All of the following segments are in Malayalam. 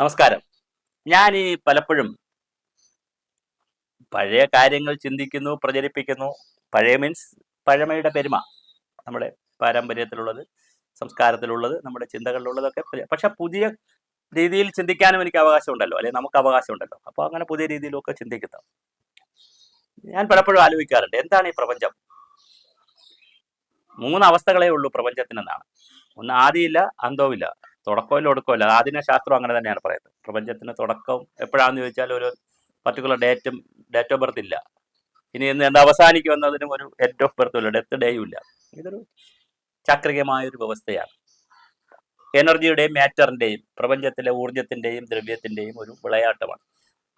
നമസ്കാരം. ഞാൻ ഈ പലപ്പോഴും പഴയ കാര്യങ്ങൾ ചിന്തിക്കുന്നു പ്രചരിപ്പിക്കുന്നു. പഴയ മീൻസ് പഴമയുടെ പെരുമ. നമ്മുടെ പാരമ്പര്യത്തിലുള്ളത് സംസ്കാരത്തിലുള്ളത് നമ്മുടെ ചിന്തകളിലുള്ളതൊക്കെ പക്ഷെ പുതിയ രീതിയിൽ ചിന്തിക്കാനും എനിക്ക് അവകാശമുണ്ടല്ലോ അല്ലെങ്കിൽ നമുക്ക് അവകാശമുണ്ടല്ലോ. അപ്പോൾ അങ്ങനെ പുതിയ രീതിയിലൊക്കെ ചിന്തിക്കുന്നു. ഞാൻ പലപ്പോഴും ആലോചിക്കാറുണ്ട് എന്താണ് ഈ പ്രപഞ്ചം? മൂന്ന് അവസ്ഥകളേ ഉള്ളൂ പ്രപഞ്ചത്തിനെന്നാണ്. ഒന്ന് ആദിയില്ല അന്തവുമില്ല തുടക്കമില്ല ഒടുക്കമില്ല ആദിന ശാസ്ത്രം അങ്ങനെ തന്നെയാണ് പറയുന്നത്. പ്രപഞ്ചത്തിന് തുടക്കം എപ്പോഴാണെന്ന് ചോദിച്ചാൽ ഒരു പർട്ടിക്കുലർ ഡേറ്റും ഡേറ്റ് ഓഫ് ബർത്ത് ഇല്ല. ഇനി എന്ന് എന്താ അവസാനിക്കും എന്നതിനും ഒരു ഡേറ്റ് ഓഫ് ബർത്തും ഇല്ല ഡെത്ത് ഡേയും ഇല്ല. ഇതൊരു ചാക്രികമായ ഒരു വ്യവസ്ഥയാണ്. എനർജിയുടെയും മാറ്ററിന്റെയും പ്രപഞ്ചത്തിലെ ഊർജത്തിന്റെയും ദ്രവ്യത്തിന്റെയും ഒരു വിളയാട്ടമാണ്.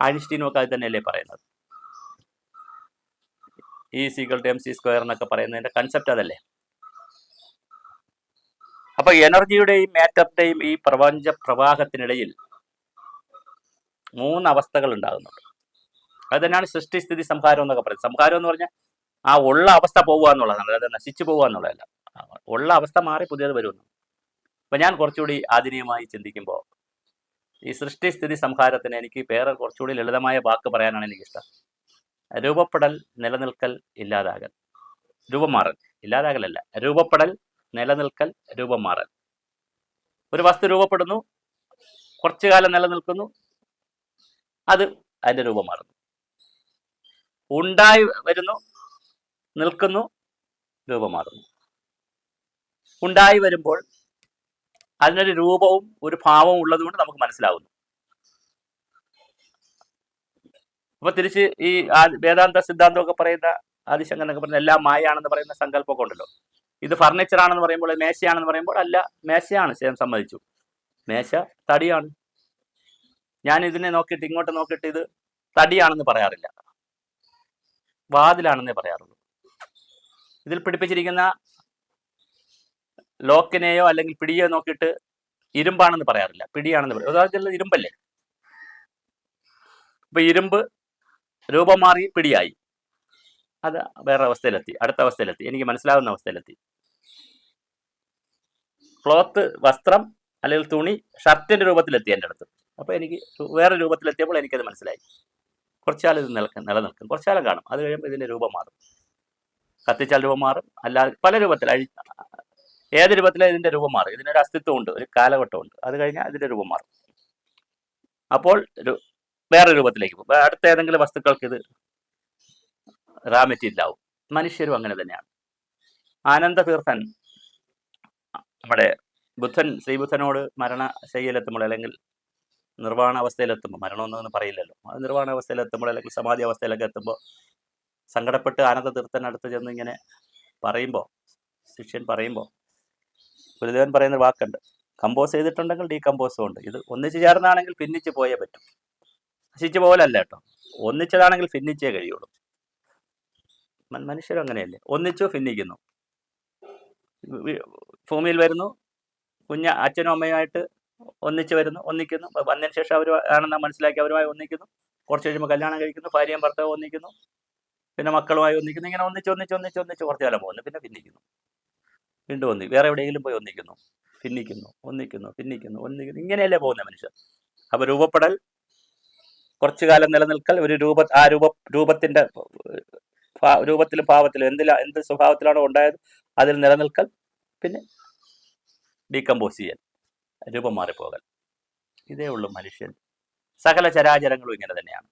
ഐൻസ്റ്റീനും അത് തന്നെയല്ലേ പറയുന്നത്. E equal to M C square എന്നൊക്കെ പറയുന്നതിന്റെ കൺസെപ്റ്റ് അതല്ലേ? അപ്പൊ എനർജിയുടെയും മാറ്ററിന്റെയും ഈ പ്രപഞ്ച പ്രവാഹത്തിനിടയിൽ മൂന്ന് അവസ്ഥകൾ ഉണ്ടാകുന്നുണ്ട്. അത് തന്നെയാണ് സൃഷ്ടിസ്ഥിതി സംഹാരം എന്നൊക്കെ പറയുന്നത്. സംഹാരം എന്ന് പറഞ്ഞാൽ ആ ഉള്ള അവസ്ഥ പോവുക എന്നുള്ളതാണ്. അതായത് നശിച്ചു പോവുക എന്നുള്ളതല്ല. ഉള്ള അവസ്ഥ മാറി പുതിയത് വരുന്നു അപ്പൊ ഞാൻ കുറച്ചുകൂടി ആധുനികമായി ചിന്തിക്കുമ്പോൾ ഈ സൃഷ്ടിസ്ഥിതി സംഹാരത്തിന് എനിക്ക് വേറെ കുറച്ചുകൂടി ലളിതമായ വാക്ക് പറയാനാണ് എനിക്കിഷ്ടം. രൂപപ്പെടൽ നിലനിൽക്കൽ ഇല്ലാതാകൽ. രൂപം മാറൽ. ഇല്ലാതാകലല്ല. രൂപപ്പെടൽ നിലനിൽക്കൽ രൂപം മാറൽ. ഒരു വസ്തു രൂപപ്പെടുന്നു കുറച്ചു കാലം നിലനിൽക്കുന്നു അത് അതിന്റെ രൂപം മാറുന്നു. ഉണ്ടായി വരുന്നു നിൽക്കുന്നു രൂപം മാറുന്നു. ഉണ്ടായി വരുമ്പോൾ അതിനൊരു രൂപവും ഒരു ഭാവവും ഉള്ളതുകൊണ്ട് നമുക്ക് മനസ്സിലാവുന്നു. അപ്പൊ തിരിച്ച് ഈ വേദാന്ത സിദ്ധാന്തമൊക്കെ പറയുന്ന ആദിശങ്കരനൊക്കെ പറയുന്ന എല്ലാം മായാണെന്ന് പറയുന്ന സങ്കല്പമൊക്കെ ഉണ്ടല്ലോ. ഇത് ഫർണിച്ചർ ആണെന്ന് പറയുമ്പോൾ മേശയാണെന്ന് പറയുമ്പോൾ അല്ല മേശയാണ് ഞാൻ സമ്മതിച്ചു. മേശ തടിയാണ്. ഞാൻ ഇതിനെ നോക്കിയിട്ട് ഇങ്ങോട്ട് നോക്കിയിട്ട് ഇത് തടിയാണെന്ന് പറയാറില്ല. വാതിലാണെന്നേ പറയാറുള്ളൂ. ഇതിൽ പിടിപ്പിച്ചിരിക്കുന്ന ലോക്കിനെയോ അല്ലെങ്കിൽ പിടിയോ നോക്കിയിട്ട് ഇരുമ്പാണെന്ന് പറയാറില്ല. പിടിയാണെന്ന് പറയും. ഉദാഹരണത്തിൽ ഇരുമ്പല്ലേ? ഇപ്പൊ ഇരുമ്പ് രൂപം മാറി പിടിയായി. അത് വേറെ അവസ്ഥയിലെത്തി. അടുത്ത അവസ്ഥയിലെത്തി. എനിക്ക് മനസ്സിലാവുന്ന അവസ്ഥയിലെത്തി. ക്ലോത്ത് വസ്ത്രം അല്ലെങ്കിൽ തുണി ഷർട്ടിന്റെ രൂപത്തിലെത്തി എന്റെ അടുത്ത്. അപ്പോൾ എനിക്ക് വേറെ രൂപത്തിലെത്തിയപ്പോൾ എനിക്കത് മനസ്സിലായി. കുറച്ചാൽ ഇത് നിലക്കും നിലനിൽക്കും. കുറച്ചാലും കാണും. അത് കഴിയുമ്പോൾ ഇതിന്റെ രൂപം മാറും. കത്തിച്ചാൽ രൂപം മാറും. അല്ലാതെ പല രൂപത്തിൽ അഴി ഏത് രൂപത്തിലും ഇതിന്റെ രൂപം മാറും ഇതിനൊരു അസ്തിത്വമുണ്ട്. ഒരു കാലഘട്ടമുണ്ട്. അത് കഴിഞ്ഞാൽ അതിന്റെ രൂപം മാറും. അപ്പോൾ വേറെ രൂപത്തിലേക്ക് പോകും. അടുത്ത ഏതെങ്കിലും വസ്തുക്കൾക്ക് ഇത് റാ ആവും മനുഷ്യരും അങ്ങനെ തന്നെയാണ്. ആനന്ദ തീർത്ഥൻ നമ്മുടെ ബുദ്ധൻ ശ്രീബുദ്ധനോട് മരണശൈലിയിലെത്തുമ്പോൾ അല്ലെങ്കിൽ നിർവാണ അവസ്ഥയിലെത്തുമ്പോൾ മരണമെന്നൊന്നും പറയില്ലല്ലോ. അത് നിർവാണ അവസ്ഥയിലെത്തുമ്പോൾ അല്ലെങ്കിൽ സമാധി അവസ്ഥയിലൊക്കെ എത്തുമ്പോൾ സങ്കടപ്പെട്ട് ആനന്ദ തീർത്ഥൻ അടുത്ത് ചെന്ന് ഇങ്ങനെ പറയുമ്പോൾ ശിഷ്യൻ പറയുമ്പോൾ ഗുരുദേവൻ പറയുന്ന വാക്കുണ്ട്. കമ്പോസ് ചെയ്തിട്ടുണ്ടെങ്കിൽ ഡീകമ്പോസും ഉണ്ട്. ഇത് ഒന്നിച്ച് ചേർന്നാണെങ്കിൽ ഭിന്നിച്ച് പോയേ പറ്റും. നശിച്ചു പോലല്ല കേട്ടോ. ഒന്നിച്ചതാണെങ്കിൽ ഭിന്നിച്ചേ കഴിയുള്ളൂ. മനുഷ്യരും അങ്ങനെയല്ലേ? ഒന്നിച്ചു ഭിന്നിക്കുന്നു? ഭൂമിയിൽ വരുന്നു. കുഞ്ഞ അച്ഛനും അമ്മയുമായിട്ട് ഒന്നിച്ച് വരുന്നു ഒന്നിക്കുന്നു. വന്നതിന് ശേഷം അവർ ആണെന്ന് മനസ്സിലാക്കി അവരുമായി ഒന്നിക്കുന്നു. കുറച്ച് കഴിയുമ്പോൾ കല്യാണം കഴിക്കുന്നു ഭാര്യയും ഭർത്താവും ഒന്നിക്കുന്നു. പിന്നെ മക്കളുമായി ഒന്നിക്കുന്നു. ഇങ്ങനെ ഒന്നിച്ച് ഒന്നിച്ച് ഒന്നിച്ച് ഒന്നിച്ച് കുറച്ച് കാലം പോകുന്നു. പിന്നെ ഭിന്നിക്കുന്നു. വീണ്ടും ഒന്നി വേറെ എവിടെയെങ്കിലും പോയി ഒന്നിക്കുന്നു. ഭിന്നിക്കുന്നു ഒന്നിക്കുന്നു ഭിന്നിക്കുന്നു ഒന്നിക്കുന്നു. ഇങ്ങനെയല്ലേ പോകുന്ന മനുഷ്യർ അപ്പോൾ രൂപപ്പെടൽ കുറച്ചു കാലം നിലനിൽക്കൽ ഒരു രൂപ ആ രൂപ രൂപത്തിന്റെ ഭാ- രൂപത്തിലും ഭാവത്തിലും എന്തിലാ എന്ത് സ്വഭാവത്തിലാണോ ഉണ്ടായത് അതിൽ നിലനിൽക്കൽ പിന്നെ ഡീകമ്പോസ് ചെയ്യൽ രൂപം മാറിപ്പോകൽ. ഇതേ ഉള്ളൂ മനുഷ്യൻ. സകല ചരാചരങ്ങളും ഇങ്ങനെ തന്നെയാണ്.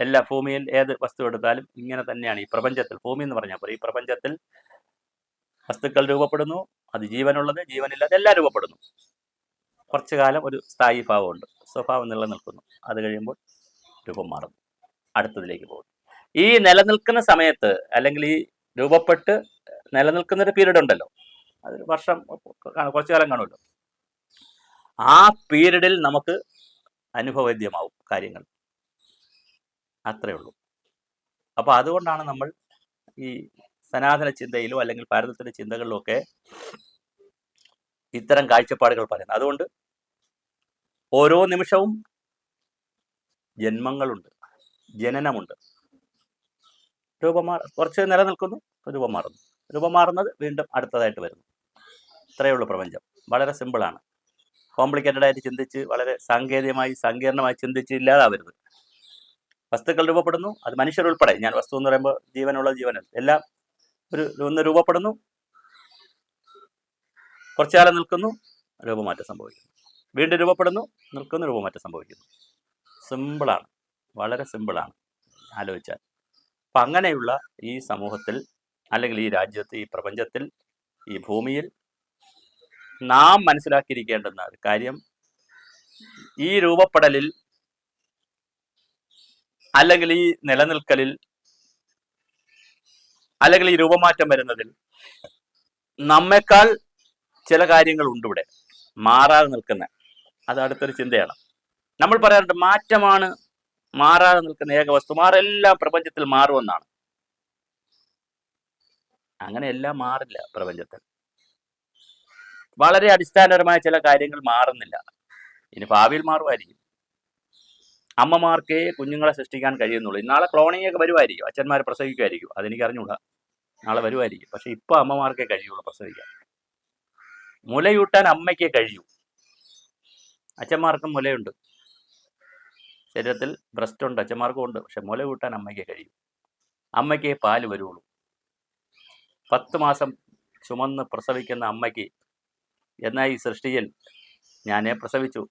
എല്ലാ ഭൂമിയിൽ ഏത് വസ്തു എടുത്താലും ഇങ്ങനെ തന്നെയാണ് ഈ പ്രപഞ്ചത്തിൽ. ഭൂമി എന്ന് പറഞ്ഞാൽ പോലെ ഈ പ്രപഞ്ചത്തിൽ വസ്തുക്കൾ രൂപപ്പെടുന്നു അത് ജീവനുള്ളത് ജീവനില്ലാതെ എല്ലാം രൂപപ്പെടുന്നു. കുറച്ചു കാലം ഒരു സ്ഥായി ഭാവമുണ്ട് സ്വഭാവം നിലനിൽക്കുന്നു. അത് കഴിയുമ്പോൾ രൂപം മാറുന്നു. അടുത്തതിലേക്ക് പോകുന്നു. ഈ നിലനിൽക്കുന്ന സമയത്ത് അല്ലെങ്കിൽ ഈ രൂപപ്പെട്ട് നിലനിൽക്കുന്ന ഒരു പീരീഡ് ഉണ്ടല്ലോ. അതൊരു വർഷം കുറച്ചു കാലം കാണുമല്ലോ. ആ പീരീഡിൽ നമുക്ക് അനുഭവവേദ്യമാവും കാര്യങ്ങൾ. അത്രേ ഉള്ളൂ. അപ്പോൾ അതുകൊണ്ടാണ് നമ്മൾ ഈ സനാതന ചിന്തയിലോ അല്ലെങ്കിൽ ഭാരതത്തിന്റെ ചിന്തകളിലോ ഒക്കെ ഇത്തരം കാഴ്ചപ്പാടുകൾ പറയുന്നത്. അതുകൊണ്ട് ഓരോ നിമിഷവും ജന്മങ്ങളുണ്ട് ജനനമുണ്ട്. രൂപം മാറ കുറച്ച് നിലനിൽക്കുന്നു രൂപം മാറുന്നു. രൂപം മാറുന്നത് വീണ്ടും അടുത്തതായിട്ട് വരുന്നു. ഇത്രയേ ഉള്ളൂ പ്രപഞ്ചം. വളരെ സിമ്പിളാണ് കോംപ്ലിക്കേറ്റഡ് ആയിട്ട് ചിന്തിച്ച് വളരെ സാങ്കേതികമായി സങ്കീർണമായി ചിന്തിച്ച് ഇല്ലാതാവരുത്. വസ്തുക്കൾ രൂപപ്പെടുന്നു അത് മനുഷ്യർ ഉൾപ്പെടെ. ഞാൻ വസ്തു എന്ന് പറയുമ്പോൾ ജീവനുള്ള ജീവൻ എല്ലാം ഒരു ഒന്ന് രൂപപ്പെടുന്നു കുറച്ചു കാലം നിൽക്കുന്നു രൂപമാറ്റം സംഭവിക്കുന്നു. വീണ്ടും രൂപപ്പെടുന്നു നിൽക്കുന്നു രൂപമാറ്റം സംഭവിക്കുന്നു. സിമ്പിളാണ് വളരെ സിമ്പിളാണ് ആലോചിച്ചാൽ. അപ്പം അങ്ങനെയുള്ള ഈ സമൂഹത്തിൽ അല്ലെങ്കിൽ ഈ രാജ്യത്ത് ഈ പ്രപഞ്ചത്തിൽ ഈ ഭൂമിയിൽ നാം മനസ്സിലാക്കിയിരിക്കേണ്ടുന്ന ഒരു കാര്യം ഈ രൂപപ്പെടലിൽ അല്ലെങ്കിൽ ഈ നിലനിൽക്കലിൽ അല്ലെങ്കിൽ ഈ രൂപമാറ്റം വരുന്നതിൽ നമ്മെക്കാൾ ചില കാര്യങ്ങൾ ഉണ്ടിവിടെ മാറാതെ നിൽക്കുന്ന. അത് അടുത്തൊരു ചിന്തയാണ്. നമ്മൾ പറയാറുണ്ട് മാറ്റമാണ് മാറാതെ നിൽക്കുന്ന ഏക വസ്തുമാരെല്ലാം പ്രപഞ്ചത്തിൽ മാറുമെന്നാണ്. അങ്ങനെ എല്ലാം മാറില്ല പ്രപഞ്ചത്തിൽ. വളരെ അടിസ്ഥാനപരമായ ചില കാര്യങ്ങൾ മാറുന്നില്ല. ഇനി ഭാവിയിൽ മാറുമായിരിക്കും. അമ്മമാർക്കേ കുഞ്ഞുങ്ങളെ സൃഷ്ടിക്കാൻ കഴിയുന്നുള്ളൂ. നാളെ ക്ലോണിംഗ് ഒക്കെ വരുമായിരിക്കും. അച്ഛന്മാർ പ്രസവിക്കുമായിരിക്കും. അതെനിക്ക് അറിഞ്ഞുകൂടാ നാളെ വരുമായിരിക്കും. പക്ഷെ ഇപ്പൊ അമ്മമാർക്കേ കഴിയുള്ളൂ പ്രസവിക്കാൻ. മുലയൂട്ടാൻ അമ്മയ്ക്കേ കഴിയൂ. അച്ഛന്മാർക്കും മുലയുണ്ട്. ശരീരത്തിൽ ബ്രസ്റ്റ് ഉണ്ട് അച്ഛന്മാർക്കും ഉണ്ട്. പക്ഷെ മുല കൂട്ടാൻ അമ്മയ്ക്കേ കഴിയും. അമ്മയ്ക്കേ പാൽ വരുള്ളൂ. പത്ത് മാസം ചുമന്ന് പ്രസവിക്കുന്ന അമ്മയ്ക്ക് എന്നാൽ ഈ സൃഷ്ടിയിൽ ഞാനേ പ്രസവിച്ചു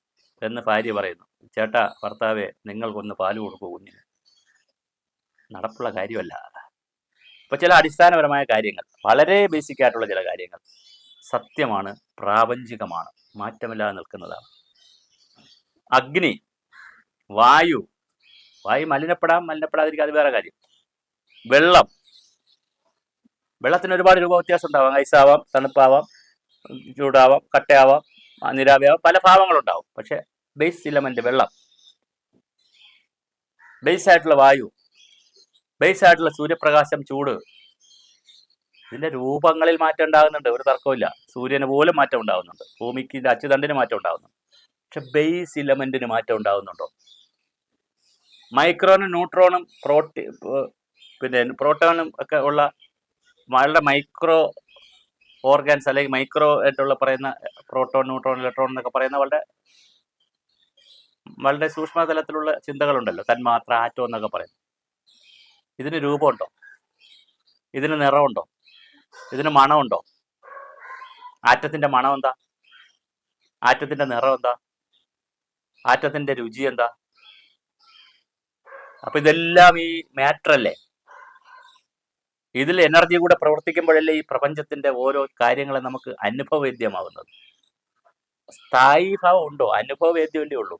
എന്ന് ഭാര്യ പറയുന്നു. ചേട്ടാ ഭർത്താവെ നിങ്ങൾക്കൊന്ന് പാൽ കൊടുക്കൂ കുഞ്ഞിന്. നടപ്പുള്ള കാര്യമല്ല ഇപ്പൊ ചില അടിസ്ഥാനപരമായ കാര്യങ്ങൾ വളരെ ബേസിക് ആയിട്ടുള്ള ചില കാര്യങ്ങൾ സത്യമാണ് പ്രാപഞ്ചികമാണ് മാറ്റമില്ലാതെ നിൽക്കുന്നതാണ്. അഗ്നി വായു. വായു മലിനപ്പെടാം മലിനപ്പെടാതിരിക്കാതെ വേറെ കാര്യം. വെള്ളം. വെള്ളത്തിന് ഒരുപാട് രൂപ വ്യത്യാസം ഉണ്ടാവാം. ഐസാവാം തണുപ്പാവാം ചൂടാവാം കട്ടയാവാം നിരാവിയാവാം പല ഭാവങ്ങളുണ്ടാവും. പക്ഷെ ബേസ് ഇലമെന്റ് വെള്ളം. ബേസ് ആയിട്ടുള്ള വായു. ബേസ് ആയിട്ടുള്ള സൂര്യപ്രകാശം ചൂട്. ഇതിന്റെ രൂപങ്ങളിൽ മാറ്റം ഉണ്ടാകുന്നുണ്ട്. ഒരു തർക്കമില്ല സൂര്യന് പോലും മാറ്റം ഉണ്ടാകുന്നുണ്ട്. ഭൂമിക്ക് അച്ചുതണ്ടിന് മാറ്റം ഉണ്ടാകുന്നുണ്ട്. പക്ഷെ ബേസ് ഇലമെന്റിന് മാറ്റം ഉണ്ടാകുന്നുണ്ടോ മൈക്രോണും ന്യൂട്രോണും പ്രോട്ടി പിന്നെ പ്രോട്ടോണും ഒക്കെ ഉള്ള വളരെ മൈക്രോ ഓർഗാൻസ് അല്ലെങ്കിൽ മൈക്രോ ആയിട്ടുള്ള പറയുന്ന പ്രോട്ടോൺ ന്യൂട്രോൺ ഇലക്ട്രോൺ എന്നൊക്കെ പറയുന്ന വളരെ വളരെ സൂക്ഷ്മതലത്തിലുള്ള ചിന്തകളുണ്ടല്ലോ. തന്മാത്ര ആറ്റം എന്നൊക്കെ പറയും ഇതിന് രൂപമുണ്ടോ? ഇതിന് നിറമുണ്ടോ? ഇതിന് മണമുണ്ടോ? ആറ്റത്തിന്റെ മണം എന്താ? ആറ്റത്തിന്റെ നിറം എന്താ? ആറ്റത്തിന്റെ രുചി എന്താ? അപ്പൊ ഇതെല്ലാം ഈ മാറ്റർ അല്ലേ? ഇതിൽ എനർജി കൂടെ പ്രവർത്തിക്കുമ്പോഴല്ലേ ഈ പ്രപഞ്ചത്തിന്റെ ഓരോ കാര്യങ്ങളെ നമുക്ക് അനുഭവവേദ്യമാവുന്നത്. സ്ഥായി ഭാവം ഉണ്ടോ? അനുഭവവേദ്യമല്ലേ ഉള്ളൂ.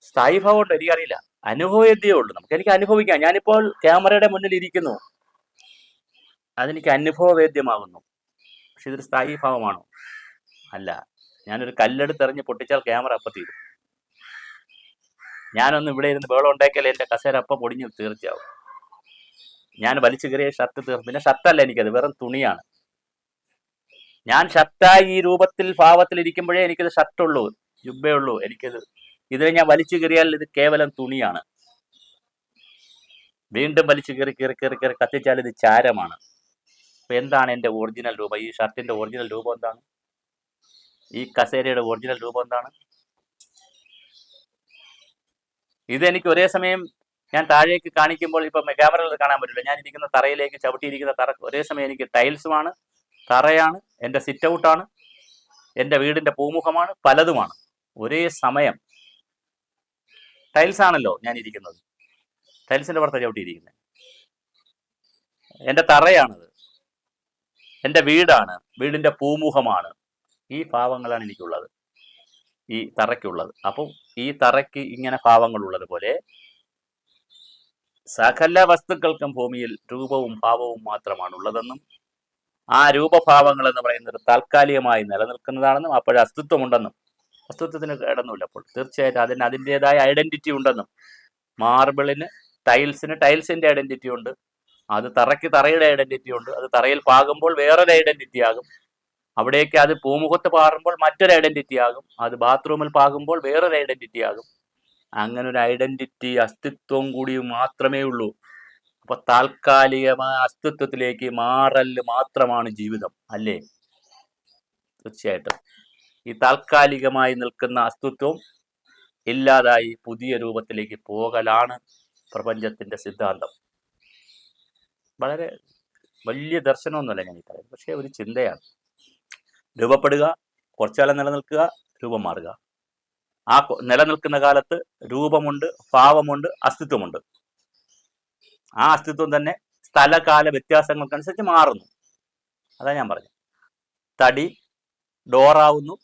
സ്ഥായി ഭാവം ഉണ്ടോ? എനിക്കറിയില്ല. അനുഭവവേദ്യേ ഉള്ളൂ. നമുക്ക് എനിക്ക് അനുഭവിക്കാം. ഞാനിപ്പോൾ ക്യാമറയുടെ മുന്നിൽ ഇരിക്കുന്നു. അതെനിക്ക് അനുഭവവേദ്യമാകുന്നു. പക്ഷെ ഇതൊരു സ്ഥായി ഭാവമാണോ? അല്ല. ഞാനൊരു കല്ലെടുത്തെറിഞ്ഞ് പൊട്ടിച്ചാൽ ക്യാമറ അപ്പം തീരും. ഞാനൊന്ന് ഇവിടെ ഇരുന്ന് ബേളം ഉണ്ടാക്കിയാൽ എന്റെ കസേര അപ്പം പൊടിഞ്ഞ് തീർച്ചയാവും. ഞാൻ വലിച്ചു കയറിയ ഷർട്ട് തീർന്നു. പിന്നെ ഷർട്ടല്ല എനിക്കത് വെറും തുണിയാണ്. ഞാൻ ഷർട്ടായി ഈ രൂപത്തിൽ ഭാവത്തിൽ ഇരിക്കുമ്പോഴേ എനിക്കത് ഷർട്ടുള്ളൂ ജുബയുള്ളൂ എനിക്കത്. ഇതിനെ ഞാൻ വലിച്ചു കയറിയാൽ ഇത് കേവലം തുണിയാണ്. വീണ്ടും വലിച്ചു കയറി കയറി കയറി കയറി കത്തിച്ചാൽ ഇത് ചാരമാണ്. അപ്പൊ എന്താണ് എന്റെ ഒറിജിനൽ രൂപം? ഈ ഷർട്ടിന്റെ ഒറിജിനൽ രൂപം എന്താണ്? ഈ കസേരയുടെ ഒറിജിനൽ രൂപം എന്താണ്? ഇതെനിക്ക് ഒരേ സമയം ഞാൻ താഴേക്ക് കാണിക്കുമ്പോൾ ഇപ്പം ക്യാമറയിൽ കാണാൻ പറ്റില്ല. ഞാൻ ഇരിക്കുന്ന തറയിലേക്ക് ചവിട്ടിയിരിക്കുന്ന തറ ഒരേ സമയം എനിക്ക് ടൈൽസുമാണ് തറയാണ് എന്റെ സിറ്റ് ഔട്ടാണ് എന്റെ വീടിന്റെ പൂമുഖമാണ് പലതുമാണ്. ഒരേ സമയം ടൈൽസ് ആണല്ലോ ഞാൻ ഇരിക്കുന്നത്. ടൈൽസിന്റെ പുറത്താണ് ചവിട്ടിയിരിക്കുന്നത്. എന്റെ തറയാണത്. എന്റെ വീടാണ് വീടിന്റെ പൂമുഖമാണ്. ഈ ഭാവങ്ങളാണ് എനിക്കുള്ളത്. ഈ തറയ്ക്കുള്ളത്. അപ്പം ഈ തറയ്ക്ക് ഇങ്ങനെ ഭാവങ്ങളുള്ളത് പോലെ സകല വസ്തുക്കൾക്കും ഭൂമിയിൽ രൂപവും ഭാവവും മാത്രമാണ് ഉള്ളതെന്നും ആ രൂപഭാവങ്ങൾ എന്ന് പറയുന്നത് താൽക്കാലികമായി നിലനിൽക്കുന്നതാണെന്നും അപ്പോഴ അസ്തിത്വമുണ്ടെന്നും അസ്തിത്വത്തിന് കേടൊന്നുമില്ല അപ്പോൾ. തീർച്ചയായിട്ടും അതിന് അതിന്റെതായ ഐഡന്റിറ്റി ഉണ്ടെന്നും. മാർബിളിന് ടൈൽസിന് ടൈൽസിന്റെ ഐഡന്റിറ്റി ഉണ്ട്. അത് തറയ്ക്ക് തറയുടെ ഐഡന്റിറ്റി ഉണ്ട്. അത് തറയിൽ പാകുമ്പോൾ വേറൊരു ഐഡന്റിറ്റി ആകും. അവിടേക്ക് അത് പൂമുഖത്ത് പാറുമ്പോൾ മറ്റൊരു ഐഡന്റിറ്റി ആകും. അത് ബാത്റൂമിൽ പാകുമ്പോൾ വേറൊരു ഐഡന്റിറ്റി ആകും. അങ്ങനെ ഒരു ഐഡന്റിറ്റി അസ്തിത്വം കൂടി മാത്രമേ ഉള്ളൂ. അപ്പൊ താൽക്കാലികമായ അസ്തിത്വത്തിലേക്ക് മാറൽ മാത്രമാണ് ജീവിതം അല്ലേ? തീർച്ചയായിട്ടും. ഈ താൽക്കാലികമായി നിൽക്കുന്ന അസ്തിത്വം ഇല്ലാതായി പുതിയ രൂപത്തിലേക്ക് പോകലാണ് പ്രപഞ്ചത്തിന്റെ സിദ്ധാന്തം. വളരെ വലിയ ദർശനമൊന്നുമല്ല ഞാൻ ഈ പറയുന്നത്. പക്ഷേ ഒരു ചിന്തയാണ്. രൂപപ്പെടുക കുറച്ചുകാലം നിലനിൽക്കുക രൂപം മാറുക. ആ നിലനിൽക്കുന്ന കാലത്ത് രൂപമുണ്ട് ഭാവമുണ്ട് അസ്തിത്വമുണ്ട്. ആ അസ്തിത്വം തന്നെ സ്ഥലകാല വ്യത്യാസങ്ങൾക്കനുസരിച്ച് മാറുന്നു. അതാ ഞാൻ പറഞ്ഞത് തടി ഡോറാവുന്നു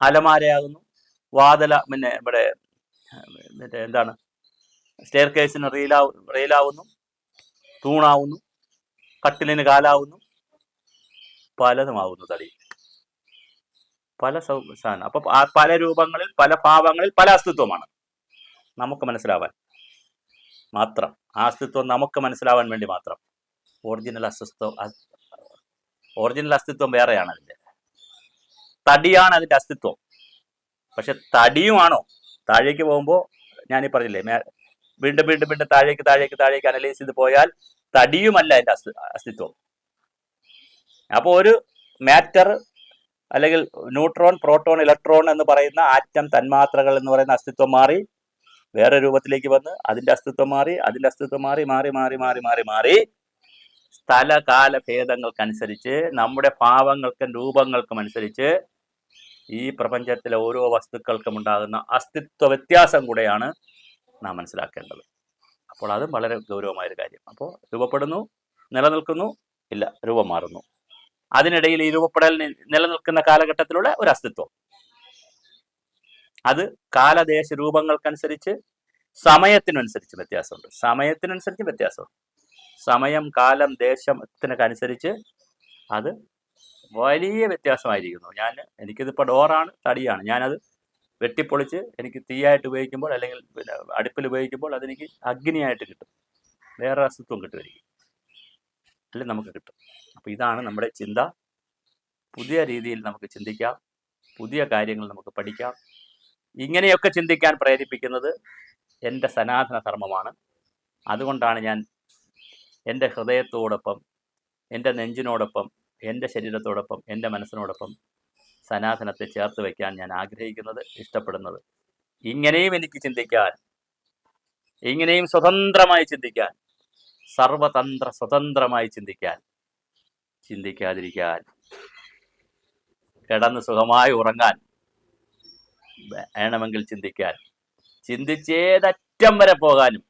അലമാരയാകുന്നു വാതല പിന്നെ ഇവിടെ മറ്റേ എന്താണ് സ്റ്റെയർ കേസിന് റീലാവു റീലാവുന്നു തൂണാവുന്നു കട്ടിലിന് കാലാവുന്നു പലതുമാവുന്നു തടി. പല സാധനം. അപ്പൊ പല രൂപങ്ങളിൽ പല ഭാവങ്ങളിൽ പല അസ്തിത്വമാണ്. നമുക്ക് മനസ്സിലാവാൻ മാത്രം. ആ അസ്തിത്വം നമുക്ക് മനസ്സിലാവാൻ വേണ്ടി മാത്രം. ഒറിജിനൽ അസ്തിത്വം ഒറിജിനൽ അസ്തിത്വം വേറെയാണ് അതിന്റെ. തടിയാണ് അതിന്റെ അസ്തിത്വം. പക്ഷെ തടിയുമാണോ? താഴേക്ക് പോകുമ്പോൾ ഞാനീ പറഞ്ഞില്ലേ വീണ്ടും വീണ്ടും വീണ്ടും താഴേക്ക് താഴേക്ക് താഴേക്ക് അനലൈസ് ചെയ്ത് പോയാൽ തടിയുമല്ല അതിന്റെ അസ്തി അസ്തിത്വം. അപ്പോൾ ഒരു മാറ്റർ അല്ലെങ്കിൽ ന്യൂട്രോൺ പ്രോട്ടോൺ ഇലക്ട്രോൺ എന്ന് പറയുന്ന ആറ്റം തന്മാത്രകൾ എന്ന് പറയുന്ന അസ്തിത്വം മാറി വേറെ രൂപത്തിലേക്ക് വന്ന് അതിന്റെ അസ്തിത്വം മാറി അതിന്റെ അസ്തിത്വം മാറി മാറി മാറി മാറി മാറി മാറി സ്ഥലകാല ഭേദങ്ങൾക്കനുസരിച്ച് നമ്മുടെ ഭാവങ്ങൾക്കും രൂപങ്ങൾക്കും അനുസരിച്ച് ഈ പ്രപഞ്ചത്തിലെ ഓരോ വസ്തുക്കൾക്കും ഉണ്ടാകുന്ന അസ്തിത്വ വ്യത്യാസം കൂടെയാണ് നാം മനസ്സിലാക്കേണ്ടത്. അപ്പോൾ അതും വളരെ ഗൗരവമായൊരു കാര്യം. അപ്പോൾ രൂപപ്പെടുന്നു നിലനിൽക്കുന്നു ഇല്ല രൂപം മാറുന്നു. അതിനിടയിൽ ഈ രൂപപ്പെടൽ നിലനിൽക്കുന്ന കാലഘട്ടത്തിലുള്ള ഒരു അസ്തിത്വം. അത് കാലദേശ രൂപങ്ങൾക്കനുസരിച്ച് സമയത്തിനനുസരിച്ച് വ്യത്യാസമുണ്ട്. സമയത്തിനനുസരിച്ച് വ്യത്യാസമുണ്ട്. സമയം കാലം ദേശത്തിനൊക്കെ അനുസരിച്ച് അത് വലിയ വ്യത്യാസമായിരിക്കുന്നു. ഞാൻ എനിക്കിതിപ്പോൾ ഡോറാണ് തടിയാണ്. ഞാനത് വെട്ടിപ്പൊളിച്ച് എനിക്ക് തീയായിട്ട് ഉപയോഗിക്കുമ്പോൾ അല്ലെങ്കിൽ അടുപ്പിൽ ഉപയോഗിക്കുമ്പോൾ അതെനിക്ക് അഗ്നിയായിട്ട് കിട്ടും. വേറെ അസ്തിത്വം കിട്ടുമായിരിക്കും. അല്ലെങ്കിൽ നമുക്ക് കിട്ടും. അപ്പോൾ ഇതാണ് നമ്മുടെ ചിന്ത. പുതിയ രീതിയിൽ നമുക്ക് ചിന്തിക്കാം. പുതിയ കാര്യങ്ങൾ നമുക്ക് പഠിക്കാം. ഇങ്ങനെയൊക്കെ ചിന്തിക്കാൻ പ്രേരിപ്പിക്കുന്നത് എന്റെ സനാതന ധർമ്മമാണ്. അതുകൊണ്ടാണ് ഞാൻ എന്റെ ഹൃദയത്തോടൊപ്പം എന്റെ നെഞ്ചിനോടൊപ്പം എന്റെ ശരീരത്തോടൊപ്പം എന്റെ മനസ്സിനോടൊപ്പം സനാതനത്തെ ചേർത്ത് വയ്ക്കാൻ ഞാൻ ആഗ്രഹിക്കുന്നത് ഇഷ്ടപ്പെടുന്നത്. ഇങ്ങനെയും എനിക്ക് ചിന്തിക്കാൻ ഇങ്ങനെയും സ്വതന്ത്രമായി ചിന്തിക്കാൻ സർവതന്ത്ര സ്വതന്ത്രമായി ചിന്തിക്കാൻ ചിന്തിക്കാതിരിക്കാൻ. കിടന്ന് സുഖമായി ഉറങ്ങാൻ വേണമെങ്കിൽ ചിന്തിക്കാൻ. ചിന്തിച്ചേതറ്റം വരെ പോകാനും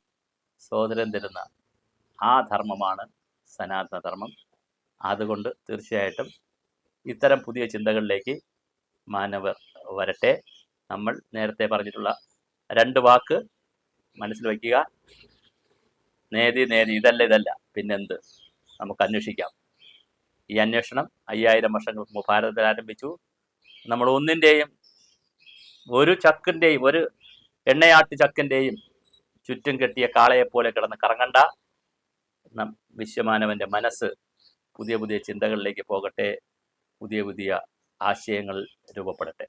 സ്വാതന്ത്ര്യം തരുന്ന ആ ധർമ്മമാണ് സനാതന ധർമ്മം അതുകൊണ്ട് തീർച്ചയായിട്ടും ഇത്തരം പുതിയ ചിന്തകളിലേക്ക് മാനവർ വരട്ടെ. നമ്മൾ നേരത്തെ പറഞ്ഞിട്ടുള്ള രണ്ട് വാക്ക് മനസ്സിൽ വയ്ക്കുക. നേതി നേതി ഇതല്ല ഇതല്ല. പിന്നെന്ത്? നമുക്ക് അന്വേഷിക്കാം. ഈ അന്വേഷണം അയ്യായിരം വർഷങ്ങൾക്ക് മുമ്പ് ഭാരതത്തിൽ ആരംഭിച്ചു. നമ്മൾ ഒന്നിന്റെയും ഒരു ചക്കിന്റെയും ഒരു എണ്ണയാട്ട് ചക്കിന്റെയും ചുറ്റും കെട്ടിയ കാളയെപ്പോലെ കിടന്ന് കറങ്ങണ്ട. വിശ്വമാനവന്റെ മനസ്സ് പുതിയ പുതിയ ചിന്തകളിലേക്ക് പോകട്ടെ. പുതിയ പുതിയ ആശയങ്ങൾ രൂപപ്പെടട്ടെ.